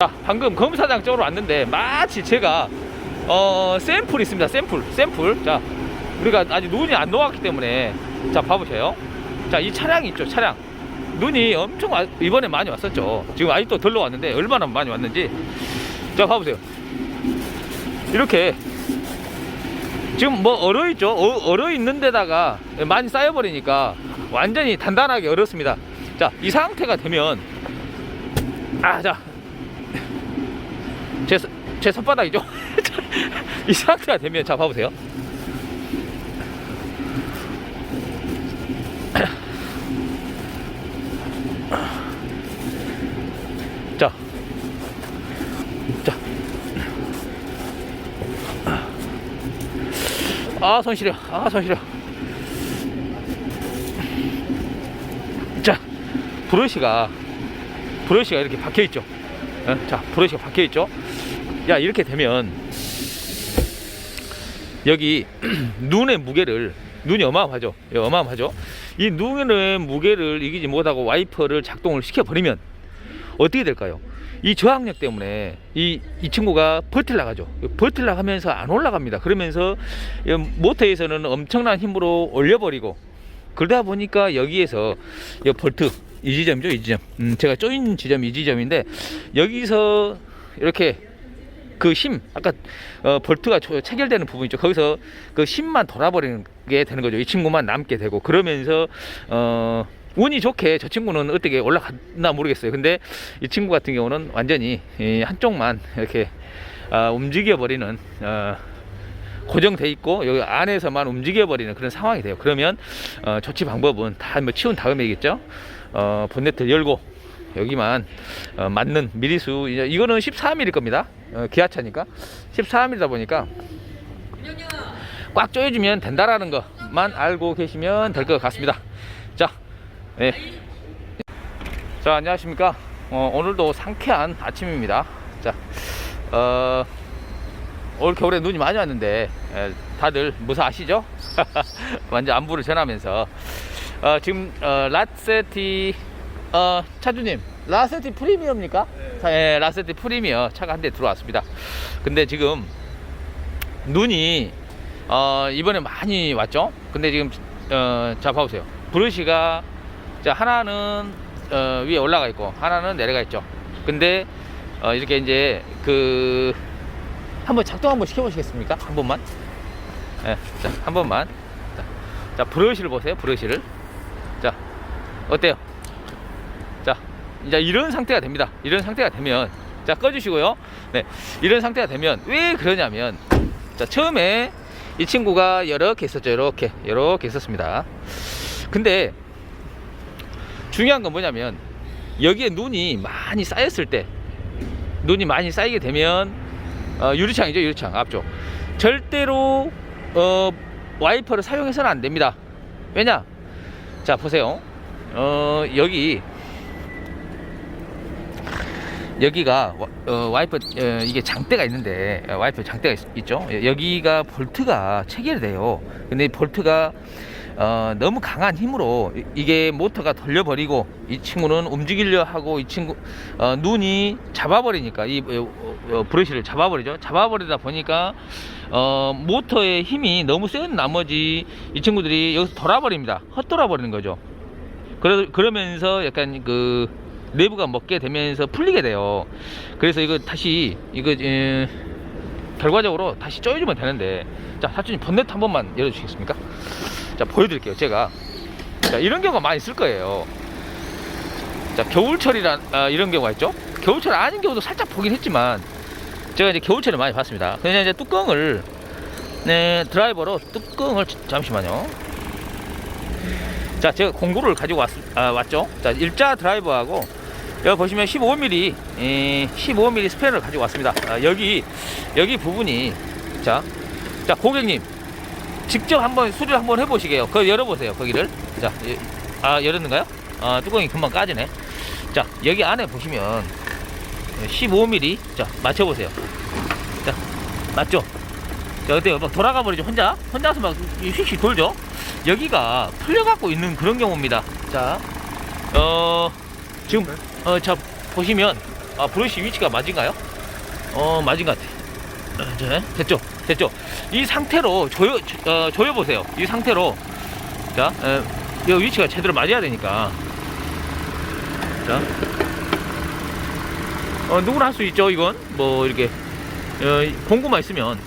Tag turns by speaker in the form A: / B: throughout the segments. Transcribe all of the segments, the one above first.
A: 자, 방금 검사장 쪽으로 왔는데 마치 제가 어 샘플 있습니다. 샘플, 샘플. 자, 우리가 아직 눈이 안 녹았기 때문에 자 봐보세요. 자, 이 차량이 있죠, 차량. 눈이 엄청 와- 이번에 많이 왔었죠. 지금 아직도 덜 녹았는데 얼마나 많이 왔는지. 자, 봐보세요. 이렇게 지금 뭐 얼어 있죠. 어, 얼어 있는 데다가 많이 쌓여 버리니까 완전히 단단하게 얼었습니다. 자, 이 상태가 되면 아, 자, 제, 손바닥이죠? 이 상태가 되면, 자, 봐보세요. 아, 손 시려. 아, 손 시려. 자, 브러쉬가, 브러쉬가 이렇게 박혀 있죠. 어? 자, 브러쉬가 박혀 있죠. 야, 이렇게 되면 여기 눈의 무게를 눈이 어마어마하죠. 예, 어마어마하죠. 이 눈의 무게를 이기지 못하고 와이퍼를 작동을 시켜 버리면 어떻게 될까요? 이 저항력 때문에 이, 이 친구가 버틸라 가죠. 버틸라 하면서 안 올라갑니다. 그러면서 이 모터에서는 엄청난 힘으로 올려버리고 그러다 보니까 여기에서 이 볼트 이 지점이죠, 이 지점. 음, 제가 쪼인 지점이 이 지점인데 여기서 이렇게 그 힘, 아까 어, 볼트가 초- 체결되는 부분 있죠. 거기서 그 힘만 돌아버리는 게 되는 거죠. 이 친구만 남게 되고 그러면서 어, 운이 좋게 저 친구는 어떻게 올라갔나 모르겠어요. 근데 이 친구 같은 경우는 완전히 이 한쪽만 이렇게 아, 움직여 버리는 어, 고정돼 있고 여기 안에서만 움직여 버리는 그런 상황이 돼요. 그러면 어, 조치 방법은 다 뭐 치운 다음에겠죠. 어, 본네트 열고 여기만 어, 맞는 미리수 이거는 14mm일 겁니다. 어, 기아차니까 14mm다 보니까 꽉 조여주면 된다라는 것만 알고 계시면 될 것 같습니다. 자, 네. 자 안녕하십니까. 어, 오늘도 상쾌한 아침입니다. 자, 어, 올 겨울에 눈이 많이 왔는데 에, 다들 무사 아시죠? 완전 안부를 전하면서 어, 지금 어, 라세티 어, 차주님 라세티 프리미엄입니까? 자, 예, 라세티 프리미엄 차가 한 대 들어왔습니다. 근데 지금 눈이 어, 이번에 많이 왔죠? 근데 지금 어, 자 봐보세요. 브러쉬가 자 하나는 어, 위에 올라가 있고 하나는 내려가 있죠. 근데 어, 이렇게 이제 그 한번 작동 한번 시켜보시겠습니까? 한 번만. 예, 자, 한 번만. 자, 자, 브러쉬를 보세요. 브러쉬를. 자, 어때요? 자, 이제 이런 상태가 됩니다. 이런 상태가 되면, 자, 꺼주시고요. 네, 이런 상태가 되면 왜 그러냐면, 자, 처음에 이 친구가 이렇게 있었죠. 이렇게, 이렇게 있었습니다. 근데 중요한 건 뭐냐면 여기에 눈이 많이 쌓였을 때, 눈이 많이 쌓이게 되면 어, 유리창이죠 유리창 앞쪽 절대로 어, 와이퍼를 사용해서는 안 됩니다 왜냐 자 보세요 어, 여기 여기가 와- 어, 와이퍼 어, 이게 장대가 있는데 어, 와이퍼 장대가 있, 죠 여기가 볼트가 체결돼요 근데 이 볼트가 어, 너무 강한 힘으로 이- 이게 모터가 돌려버리고 이 친구는 움직이려 하고 이 친구 어, 눈이 잡아버리니까 이 어, 어, 브러쉬를 잡아버리죠. 잡아버리다 보니까 어, 모터의 힘이 너무 센 나머지 이 친구들이 여기서 돌아버립니다. 헛돌아버리는 거죠. 그러, 그러면서 약간 그 내부가 먹게 되면서 풀리게 돼요. 그래서 이거 다시 이거 에, 결과적으로 다시 쪼여주면 되는데 자 사주님 본네트 한 번만 열어주시겠습니까? 자 보여드릴게요 제가. 자 이런 경우가 많이 있을 거예요. 자 겨울철이라 아, 이런 경우가 있죠? 겨울철 아닌 경우도 살짝 보긴 했지만 제가 이제 겨울철에 많이 봤습니다. 그냥 이제 뚜껑을 네 드라이버로 뚜껑을 잠시만요. 자 제가 공구를 가지고 왔, 아, 왔죠? 자 일자 드라이버하고 여기 보시면 15mm 에, 15mm 스페어를 가지고 왔습니다 아, 여기 여기 부분이 자, 자 고객님 직접 한번 수리를 한번 해보시게요. 그거 열어보세요. 거기를. 자, 예, 아 열었는가요? 아 뚜껑이 금방 까지네. 자 여기 안에 보시면 15mm. 자 맞춰보세요. 자 맞죠? 자 어때요? 막 돌아가 버리죠 혼자? 혼자서 막 휙휙 돌죠? 여기가 풀려갖고 있는 그런 경우입니다. 자, 어 지금 어 자 보시면 아, 브러쉬 위치가 맞은가요? 어, 맞은 것 같아. 어, 자, 됐죠? 됐죠? 이 상태로 조여, 어, 조여보세요. 이 상태로. 자, 에, 이 위치가 제대로 맞아야 되니까. 자. 어, 누구나 할 수 있죠, 이건. 뭐, 이렇게. 어, 공구만 있으면.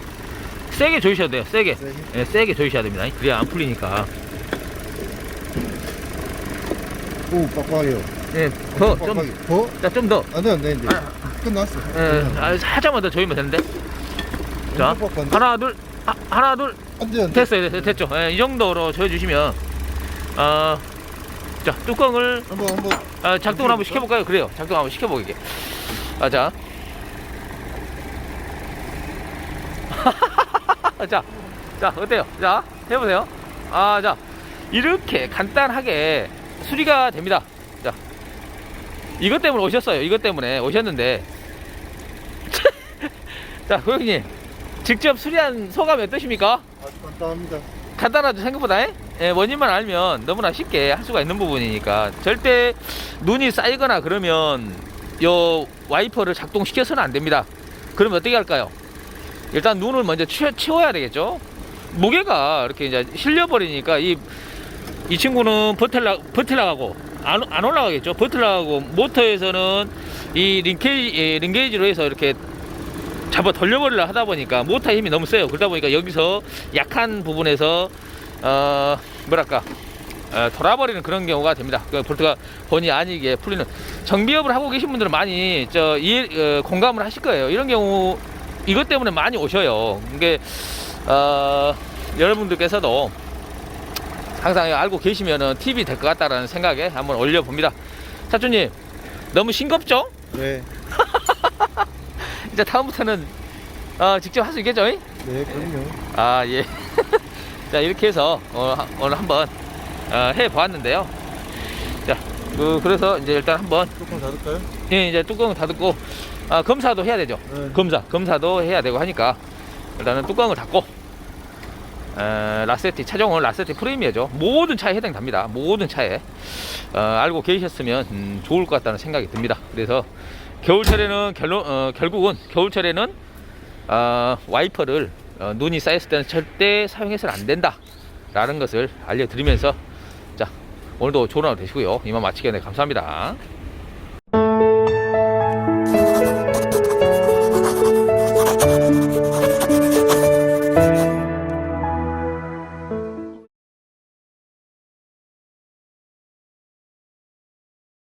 A: 세게 조이셔야 돼요, 세게.
B: 세게?
A: 예, 세게 조이셔야 됩니다. 그래야 안 풀리니까.
B: 오, 빡빡해요.
A: 예, 더, 좀,
B: 빡빡해. 더?
A: 자, 좀 더.
B: 안 돼, 안 돼, 이제. 끝났어.
A: 예, 아, 살짝만 더 조이면 되는데. 자,
B: 엄청 빡빡한데?
A: 하나, 둘, 아, 하나, 둘,
B: 안 돼, 안 돼.
A: 됐어요, 됐어요, 됐죠. 예, 이 정도로 조여주시면, 어, 자, 뚜껑을,
B: 한번, 한번.
A: 아, 작동을 한번 시켜볼까요? 그래요. 작동 한번 시켜보게. 아, 자. 자, 자, 어때요? 자, 해보세요. 아, 자, 이렇게 간단하게 수리가 됩니다. 자, 이것 때문에 오셨어요. 이것 때문에 오셨는데. 자, 고객님. 직접 수리한 소감이 어떠십니까?
B: 아주 간단합니다.
A: 간단하죠 생각보다 에? 예, 원인만 알면 너무나 쉽게 할 수가 있는 부분이니까 절대 눈이 쌓이거나 그러면 요 와이퍼를 작동시켜서는 안 됩니다 그러면 어떻게 할까요 일단 눈을 먼저 치워, 치워야 되겠죠 무게가 이렇게 이제 실려버리니까 이, 이 친구는 버틀라, 버틀라가고 안, 안 올라가겠죠 버틀라가고 모터에서는 이 링케이, 예, 링게이지로 해서 이렇게 잡아 돌려버리려 하다 보니까 모터의 힘이 너무 세요. 그러다 보니까 여기서 약한 부분에서 어 뭐랄까 어, 돌아버리는 그런 경우가 됩니다. 그 볼트가 본의 아니게 풀리는 정비업을 하고 계신 분들은 많이 저 이해, 어, 공감을 하실 거예요. 이런 경우 이것 때문에 많이 오셔요. 이게 어, 여러분들께서도 항상 알고 계시면은 팁이 될 것 같다라는 생각에 한번 올려봅니다. 사주님 너무 싱겁죠?
B: 네.
A: 이제 다음부터는 어, 직접 할 수 있겠죠? 잉?
B: 네, 그럼요.
A: 아, 예. 자, 이렇게 해서 어, 하- 오늘 한번 어, 해 보았는데요. 자, 그, 그래서 이제 일단 한번
B: 조금 닫을까요?
A: 예, 이제 뚜껑을 닫고 아, 검사도 해야 되죠.
B: 네.
A: 검사, 검사도 해야 되고 하니까 일단은 뚜껑을 닫고 에, 라세티 차종은 라세티 프리미어죠. 모든 차에 해당됩니다. 모든 차에 어, 알고 계셨으면 음, 좋을 것 같다는 생각이 듭니다. 그래서 겨울철에는 결론 어, 결국은 겨울철에는 어, 와이퍼를 어, 눈이 쌓였을 때는 절대 사용해서는 안 된다 라는 것을 알려드리면서 자 오늘도 좋은 하루 되시고요. 이만 마치겠네. 감사합니다.